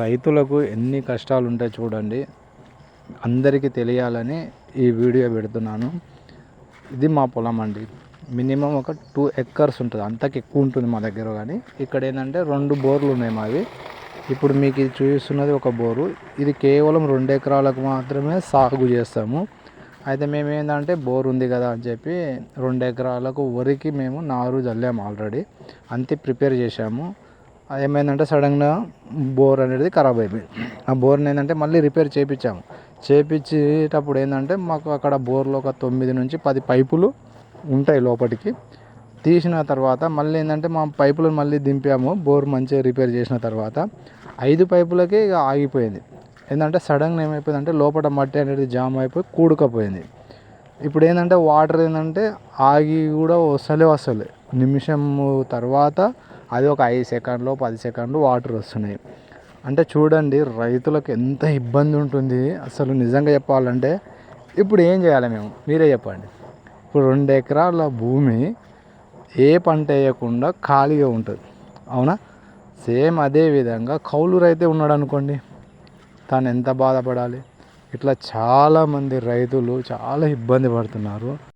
రైతులకు ఎన్ని కష్టాలు ఉంటాయి చూడండి అందరికీ తెలియాలని ఈ వీడియో పెడుతున్నాను. ఇది మా పొలం అండి. మినిమం ఒక టూ ఎక్కర్స్ ఉంటుంది అంతకు ఎక్కువ ఉంటుంది మా దగ్గర కానీ. ఇక్కడ ఏంటంటే రెండు బోర్లు ఉన్నాయి మావి. ఇప్పుడు మీకు ఇది చూపిస్తున్నది ఒక బోరు. ఇది కేవలం రెండు ఎకరాలకు మాత్రమే సాగు చేస్తాము. అయితే మేము ఏంటంటే బోర్ ఉంది కదా అని చెప్పి రెండు ఎకరాలకు వరికి మేము నారు చల్లాము ఆల్రెడీ. అంతే ప్రిపేర్ చేసాము ఏమైందంటే సడన్గా బోర్ అనేది ఖరాబ్ అయిపోయింది. ఆ బోర్ని ఏంటంటే మళ్ళీ రిపేర్ చేయించాము చేయించేటప్పుడు ఏంటంటే మాకు అక్కడ బోర్లో ఒక తొమ్మిది నుంచి పది పైపులు ఉంటాయి లోపలికి తీసిన తర్వాత మళ్ళీ ఏంటంటే మా పైపులను మళ్ళీ దింపాము బోర్ మంచిగా రిపేర్ చేసిన తర్వాత. ఐదు పైపులకే ఇక ఆగిపోయింది. ఏంటంటే సడన్గా ఏమైపోయింది అంటే లోపల మట్టి అనేది జామ్ అయిపోయి కూడుకపోయింది. ఇప్పుడు ఏంటంటే వాటర్ ఏంటంటే ఆగి కూడా వస్తలే వస్తలే. నిమిషం తర్వాత అది ఒక ఐదు సెకండ్లు పది సెకండ్లు వాటర్ వస్తున్నాయి. అంటే చూడండి రైతులకు ఎంత ఇబ్బంది ఉంటుంది. అసలు నిజంగా చెప్పాలంటే ఇప్పుడు ఏం చేయాలి మేము? మీరే చెప్పండి. ఇప్పుడు రెండు ఎకరాల భూమి ఏ పంట వేయకుండా ఖాళీగా ఉంటుంది. అవునా? సేమ్ అదే విధంగా కౌలు రైతే ఉన్నాడు అనుకోండి. తను ఎంత బాధపడాలి? ఇట్లా చాలామంది రైతులు చాలా ఇబ్బంది పడుతున్నారు.